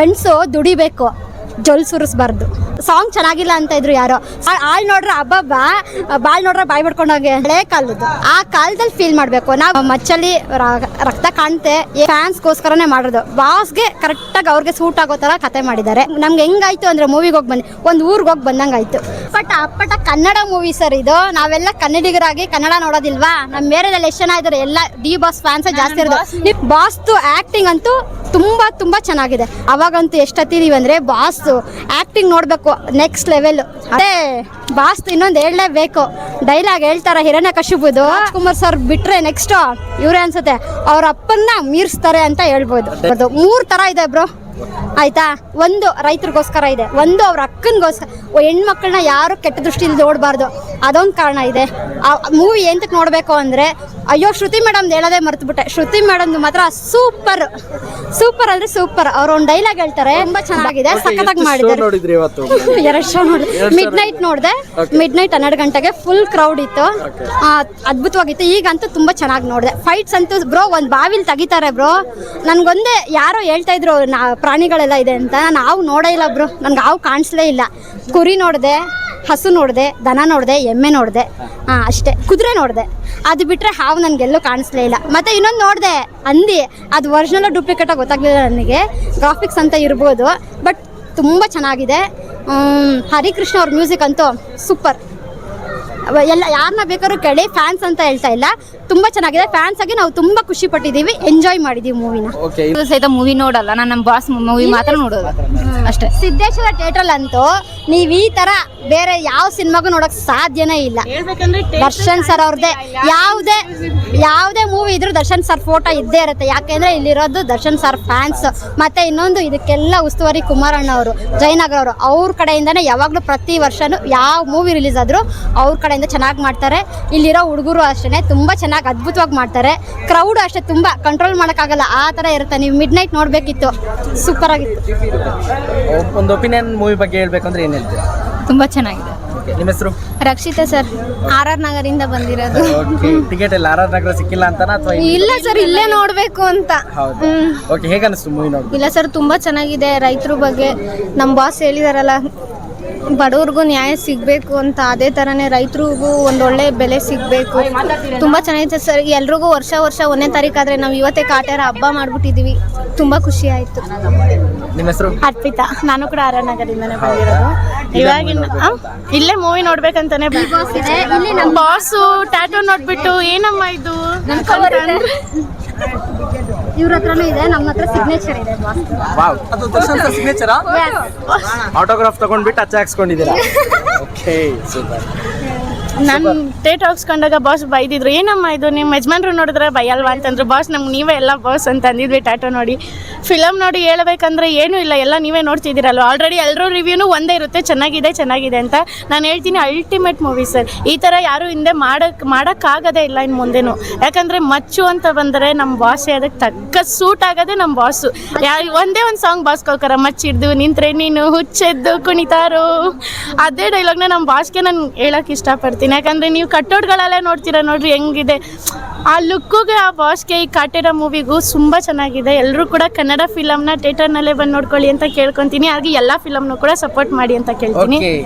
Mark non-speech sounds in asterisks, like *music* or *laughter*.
ಗಂಡಸು ದುಡಿಬೇಕು ಜೊಲ್ ಸುರಿಸ್ಬಾರ್ದು. ಸಾಂಗ್ ಚೆನ್ನಾಗಿಲ್ಲ ಅಂತ ಇದ್ರು ಯಾರೋ. ಆಳ್ ನೋಡ್ರ ಹಬ್ಬಬ್ಬ ಬಾಳ್ ನೋಡ್ರ ಬಾಯ್ ಬಿಡ್ಕೊಂಡೋಗಿ ಹಳೆ ಕಾಲದ್ದು. ಆ ಕಾಲದಲ್ಲಿ ಫೀಲ್ ಮಾಡಬೇಕು. ನಾವು ಮಚ್ಚಲ್ಲಿ ರಕ್ತ ಕಾಣ್ತೆ ಫ್ಯಾನ್ಸ್ಗೋಸ್ಕರನೇ ಮಾಡೋದು ಬಾಸ್ಗೆ ಕರೆಕ್ಟಾಗಿ ಅವ್ರಿಗೆ ಸೂಟ್ ಆಗೋ ಥರ ಕತೆ ಮಾಡಿದ್ದಾರೆ. ನಮ್ಗೆ ಹೆಂಗಾಯ್ತು ಅಂದ್ರೆ ಮೂವಿಗೆ ಹೋಗಿ ಬಂದು ಒಂದು ಊರಿಗೆ ಹೋಗಿ ಬಂದಂಗಾಯ್ತು. ಬಟ್ ಅಪ್ಪಟ ಕನ್ನಡ ಮೂವಿ ಸರ್ ಇದು ನಾವೆಲ್ಲ ಕನ್ನಡಿಗರಾಗಿ ಕನ್ನಡ ನೋಡೋದಿಲ್ವಾ? ನಮ್ಮ ಮೇರೆದಲ್ಲಿ ಎಷ್ಟು ಜನ ಇದ್ದಾರೆ ಎಲ್ಲ ಡಿ ಬಾಸ್ ಫ್ಯಾನ್ಸ್ ಜಾಸ್ತಿ ಇರೋದು. ಬಾಸ್ದು ಆಕ್ಟಿಂಗ್ ಅಂತೂ ತುಂಬಾ ತುಂಬಾ ಚೆನ್ನಾಗಿದೆ. ಅವಾಗಂತೂ ಎಷ್ಟು ಅಂದ್ರೆ ಬಾಸ್ ಆಕ್ಟಿಂಗ್ ನೋಡಬೇಕು ನೆಕ್ಸ್ಟ್ ಲೆವೆಲ್ ಅದೇ ಬಾಸ್ ಇನ್ನೊಂದು ಹೇಳಲೇಬೇಕು. ಡೈಲಾಗ್ ಹೇಳ್ತಾರ ಹಿರಣ್ಯ ಕಶುಬುದು ಕುಮಾರ್ ಸರ್ ಬಿಟ್ರೆ ನೆಕ್ಸ್ಟ್ ಇವರೇ ಅನ್ಸುತ್ತೆ. ಅವ್ರ ಅಪ್ಪನ್ನ ಮೀರಿಸ್ತಾರೆ ಅಂತ ಹೇಳ್ಬೋದು. ಮೂರ್ ತರ ಇದೆ ಬ್ರೋ ಆಯ್ತಾ? ಒಂದು ರೈತರಿಗೋಸ್ಕರ ಇದೆ, ಒಂದು ಅವ್ರ ಅಕ್ಕನಿಗೋಸ್ಕರ. ಹೆಣ್ಮಕ್ಳನ್ನ ಯಾರು ಕೆಟ್ಟ ದೃಷ್ಟಿಯಲ್ಲಿ ನೋಡಬಾರ್ದು. ಅದೊಂದು ಕಾರಣ ಇದೆ. ಆ ಮೂವಿ ಎಂತಕ್ಕೆ ನೋಡಬೇಕು ಅಂದರೆ ಅಯ್ಯೋ ಶ್ರುತಿ ಮೇಡಮ್ ಹೇಳೋದೇ ಮರ್ತುಬಿಟ್ಟೆ. ಶ್ರುತಿ ಮೇಡಮ್ದು ಮಾತ್ರ ಸೂಪರ್ ಸೂಪರ್ ಅಂದ್ರೆ ಸೂಪರ್ ಅವ್ರ ಒಂದು ಡೈಲಾಗ್ ಹೇಳ್ತಾರೆ ತುಂಬಾ ಚೆನ್ನಾಗಿದೆ ಸಖತ್ತಾಗಿ ಮಾಡಿದ್ದಾರೆ. ಎರಡ್ ಶೋ ನೋಡಿ ಮಿಡ್ ನೈಟ್ ನೋಡಿದೆ. ಮಿಡ್ ನೈಟ್ ಹನ್ನೆರಡು ಗಂಟೆಗೆ ಫುಲ್ ಕ್ರೌಡ್ ಇತ್ತು. ಆ, ಅದ್ಭುತವಾಗಿತ್ತು. ಈಗಂತೂ ತುಂಬಾ ಚೆನ್ನಾಗಿ ನೋಡಿದೆ. ಫೈಟ್ಸ್ ಅಂತೂ ಬ್ರೋ ಒಂದು ಬಾವಿಲ್ ತೆಗಿತಾರೆ ಬ್ರೋ ನನ್ಗೊಂದೇ ಯಾರೋ ಹೇಳ್ತಾ ಇದ್ರು ನಾ ಪ್ರಾಣಿಗಳೆಲ್ಲ ಇದೆ ಅಂತ. ನಾವು ನೋಡೇ ಇಲ್ಲ ಬ್ರೋ ನನ್ಗೆ ಹಾವು ಕಾಣಿಸ್ಲೇ ಇಲ್ಲ. ಕುರಿ ನೋಡಿದೆ. ಹಸು ನೋಡಿದೆ, ದನ ನೋಡಿದೆ, ಎಮ್ಮೆ ನೋಡಿದೆ. ಹಾಂ, ಅಷ್ಟೇ. ಕುದುರೆ ನೋಡಿದೆ. ಅದು ಬಿಟ್ಟರೆ ಹಾವು ನನಗೆಲ್ಲೂ ಕಾಣಿಸ್ಲೇ ಇಲ್ಲ. ಮತ್ತು ಇನ್ನೊಂದು ನೋಡಿದೆ, ಅಂದಿ. ಅದು ಒರಿಜಿನಲ್ ಡೂಪ್ಲಿಕೇಟಾಗಿ ಗೊತ್ತಾಗಲಿಲ್ಲ ನನಗೆ. ಗ್ರಾಫಿಕ್ಸ್ ಅಂತ ಇರ್ಬೋದು ಬಟ್ ತುಂಬ ಚೆನ್ನಾಗಿದೆ. ಹರಿಕೃಷ್ಣ ಅವ್ರ ಮ್ಯೂಸಿಕ್ ಅಂತೂ ಸೂಪರ್ ಎಲ್ಲ ಯಾರನ್ನ ಬೇಕಾದ್ರೂ ಕೇಳಿ ಫ್ಯಾನ್ಸ್ ಅಂತ ಹೇಳ್ತಾ ಇಲ್ಲ. ತುಂಬಾ ಚೆನ್ನಾಗಿದೆ. ಫ್ಯಾನ್ಸ್ ಆಗಿ ನಾವು ತುಂಬಾ ಖುಷಿ ಪಟ್ಟಿದ್ದೀವಿ. ಎಂಜಾಯ್ ಮಾಡಿದೀವಿ ಮೂವಿನ ಓಕೆ ಇದು ಸಹಿತ ಮೂವಿ ನೋಡಲ್ಲ. ನಾನು ನಮ್ಮ ಬಾಸ್ ಮೂವಿ ಮಾತ್ರ ನೋಡೋದು. ಅಷ್ಟೇ. ಸಿದ್ದೇಶ್ವರ ಥಿಯೇಟರ್ ಅಂತೂ ನೀವ್ ಈ ತರ ಬೇರೆ ಯಾವ ಸಿನಿಮಾಗೂ ನೋಡೋಕೆ ಸಾಧ್ಯನೇ ಇಲ್ಲ. ದರ್ಶನ್ ಸರ್ ಅವ್ರದ್ದೇ ಯಾವುದೇ ಇದ್ರೂ ದರ್ಶನ್ ಸರ್ ಫೋಟೋ ಇದ್ದೇ ಇರುತ್ತೆ. ಯಾಕೆಂದ್ರೆ ಇಲ್ಲಿರೋದು ದರ್ಶನ್ ಸರ್ ಫ್ಯಾನ್ಸ್ ಮತ್ತೆ ಇನ್ನೊಂದು ಇದಕ್ಕೆಲ್ಲ ಉಸ್ತುವಾರಿ ಕುಮಾರಣ್ಣ ಅವರು ಜಯನಗರ ಅವರು ಅವ್ರ ಕಡೆಯಿಂದನೇ ಯಾವಾಗಲೂ ಪ್ರತಿ ವರ್ಷನೂ ಯಾವ ಮೂವಿ ರಿಲೀಸ್ ಆದರೂ ಅವ್ರ ಕಡೆಯಿಂದ ಚೆನ್ನಾಗಿ ಮಾಡ್ತಾರೆ. ಇಲ್ಲಿರೋ ಹುಡುಗರು ಅಷ್ಟೇ ತುಂಬ ಚೆನ್ನಾಗಿ ಅದ್ಭುತವಾಗಿ ಮಾಡ್ತಾರೆ. ಕ್ರೌಡ್ ಅಷ್ಟೇ ತುಂಬ ಕಂಟ್ರೋಲ್ ಮಾಡೋಕ್ಕಾಗಲ್ಲ. ಆ ಥರ ಇರುತ್ತೆ. ನೀವು ಮಿಡ್ ನೈಟ್ ನೋಡಬೇಕಿತ್ತು. ಸೂಪರ್ ಆಗಿತ್ತು. ಒಂದು ಒಪಿನಿಯನ್ ಮೂವಿ ಬಗ್ಗೆ ಹೇಳ್ಬೇಕಂದ್ರೆ ಏನ್ ಹೇಳ್ತೀರಾ? ತುಂಬಾ ಚೆನ್ನಾಗಿದೆ. ಓಕೆ ನಿಮ್ಮ ಹೆಸರು? ರಕ್ಷಿತಾ ಸರ್ ಆರ್ ಆರ್ ನಗರಿಂದ ಬಂದಿರೋದು. ಓಕೆ ಟಿಕೆಟ್ ಎಲ್ಲ ಆರ್ ಆರ್ ನಗರ ಸಿಕ್ಕಿಲ್ಲ ಅಂತನಾ ಅಥವಾ ಇಲ್ಲ? ಸರ್ ಇಲ್ಲೇ ನೋಡಬೇಕು ಅಂತ. ಹೌದು? ಓಕೆ ಹೇಗೆ ಅನಿಸ್ತು ಮೂವಿ ನೋಡಿ ಇಲ್ಲ ಸರ್ ತುಂಬಾ ಚೆನ್ನಾಗಿದೆ. ರೈತರ ಬಗ್ಗೆ ನಮ್ಮ ಬಾಸ್ ಹೇಳಿದಾರಲ್ಲ ಬಡವ್ರಿಗೂ ನ್ಯಾಯ ಸಿಗಬೇಕು ಅಂತ ಅದೇ ಥರನೇ ರೈತರಿಗೂ ಒಂದೊಳ್ಳೆ ಬೆಲೆ ಸಿಗಬೇಕು. ತುಂಬ ಚೆನ್ನಾಗಿದೆ ಸರ್. ಎಲ್ರಿಗೂ ವರ್ಷ ವರ್ಷ ಒಂದನೇ ತಾರೀಕಾದರೆ ನಾವು ಇವತ್ತೇ ಕಾಟ್ಯಾರ ಹಬ್ಬ ಮಾಡಿಬಿಟ್ಟಿದ್ದೀವಿ ತುಂಬ ಖುಷಿ ಆಯಿತು. ನಿಮ್ಮ ಹೆಸರು? ಅರ್ಪಿತಾ. ನಾನು ಕೂಡ ಆರ ನಗರಿಂದನೇ ಬಂದಿರೋದು. ಇವಾಗಿನ ಆ? ಇಲ್ಲೇ ಮೂವಿ ನೋಡ್ಬೇಕಂತಾನೆ ಇಲ್ಲಿ ನಮ್ಮ ಬಾಸು ಟ್ಯಾಟೋ ನೋಡ್ಬಿಟ್ಟು ಏನಮ್ಮ ಇದು? ಇವ್ರ ಹತ್ರನೂ ಇದೆ ನಮ್ಮ ಹತ್ರ ಸಿಗ್ನೇಚರ್ ಇದೆ ಬಾಸ್ ವಾವ್. ಅದು ದರ್ಶನ್ ಸರ್ ಸಿಗ್ನೇಚರಾ ಆಟೋಗ್ರಾಫ್ ತಗೊಂಡ್ಬಿಟ್ಟು ಅಚ್ಚ ಹಾಕ್ಸ್ಕೊಂಡಿದ್ದೀರಾ? *laughs* ಓಕೆ ಸೂಪರ್ ನಾನು ಟೇಟ್ ಹಾಕ್ಸ್ಕೊಂಡಾಗ ಬಾಸ್ ಬೈದಿದ್ರು, ಏನಮ್ಮ ಇದು? ನಿಮ್ಮ ಯಜಮಾನ್ರು ನೋಡಿದ್ರೆ ಬೈಯಲ್ವಾ? ಅಂತಂದ್ರು ಬಾಸ್ ನಮ್ಗೆ ನೀವೇ ಎಲ್ಲ ಬಾಸ್ ಅಂತ ಅಂದಿದ್ವಿ ಟ್ಯಾಟೋ ನೋಡಿ. ಫಿಲಮ್ ನೋಡಿ ಹೇಳ್ಬೇಕಂದ್ರೆ ಏನೂ ಇಲ್ಲ, ಎಲ್ಲ ನೀವೇ ನೋಡ್ತಿದ್ದೀರಲ್ವ? ಆಲ್ರೆಡಿ ಎಲ್ಲರೂ ರಿವ್ಯೂನು ಒಂದೇ ಇರುತ್ತೆ, ಚೆನ್ನಾಗಿದೆ ಚೆನ್ನಾಗಿದೆ ಅಂತ. ನಾನು ಹೇಳ್ತೀನಿ ಅಲ್ಟಿಮೇಟ್ ಮೂವಿ ಸರ್. ಈ ಥರ ಯಾರು ಹಿಂದೆ ಮಾಡಕ್ಕೆ ಮಾಡೋಕ್ಕಾಗದೇ ಇಲ್ಲ ಇನ್ನು ಮುಂದೆನೂ. ಯಾಕಂದರೆ ಮಚ್ಚು ಅಂತ ಬಂದರೆ ನಮ್ಮ ಬಾಸೇ ಅದಕ್ಕೆ ತಕ್ಕ ಸೂಟ್ ಆಗೋದೇ ನಮ್ಮ ಬಾಸು ಯಾರು ಒಂದೇ ಒಂದು ಸಾಂಗ್ ಬಾಸ್ ಕೋಕರ ಮಚ್ಚಿಡ್ದು ನಿಂತ್ರೆ ನೀನು ಹುಚ್ಚೆದ್ದು ಕುಣಿತಾರೋ? ಅದೇ ಡೈಲಾಗ್ನ ನಮ್ಮ ಬಾಸ್ಗೆ ನಾನು ಹೇಳಕ್ಕೆ ಇಷ್ಟಪಡ್ತೀನಿ. ಯಾಕಂದರೆ ನೀವು ಕಟ್ಟೋಡ್ಗಳಲ್ಲೇ ನೋಡ್ತೀರಾ ನೋಡ್ರಿ, ಹೆಂಗಿದೆ. ಆ ಲುಕ್ಕಿಗೆ ಆ ಬಾಸ್ಗೆ ಈ ಕಾಟೇರ ಮೂವಿಗೂ ತುಂಬ ಚೆನ್ನಾಗಿದೆ. ಎಲ್ಲರೂ ಕೂಡ ಕನ್ನಡ ಫಿಲಮ್ನ ಥಿಯೇಟರ್ನಲ್ಲೇ ಬಂದು ನೋಡ್ಕೊಳ್ಳಿ ಅಂತ ಕೇಳ್ಕೊತೀನಿ. ಹಾಗೆ ಎಲ್ಲ ಫಿಲಮ್ನು ಕೂಡ ಸಪೋರ್ಟ್ ಮಾಡಿ ಅಂತ ಕೇಳ್ತೀನಿ.